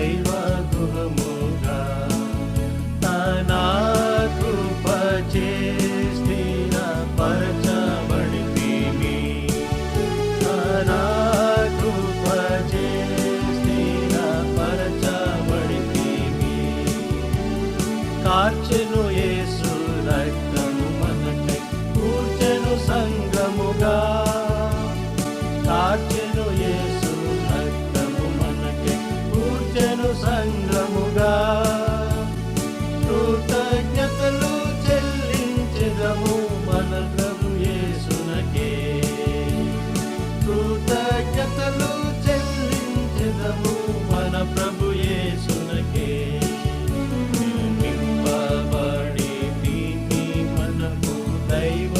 దైవ గృహముగా తనా కృపచే స్థిరపరచబడితిమి తనా కృపచే స్థిరపరచబడితిమి కార్చెను యేసు రక్తము మనకై కూర్చెను సంగముగా కార్చెను యేసు చెల్లించెదము మన ప్రభు యేసునకే. కృతజ్ఞతలు చెల్లించెదము మన ప్రభు యేసునకే. నింపబడి దీని మనకు దైవ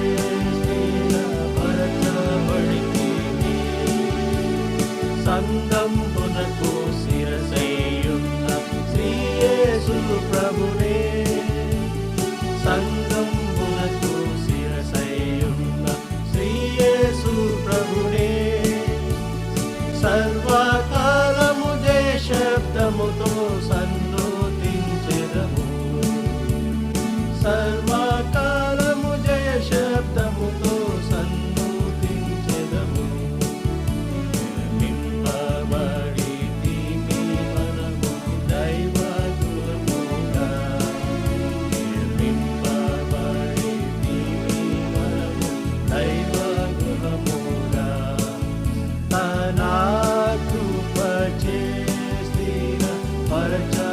చేసి పరచబడితిని సంగంబునకు శిరసయ్యున్న శ్రీయేసు ప్రభునే సంగంబునకు శిరసయ్యున్న శ్రీయేసు ప్రభునే సర్వకాలము జయ శబ్దముతో సన్నోతించెదము సర్వ a time.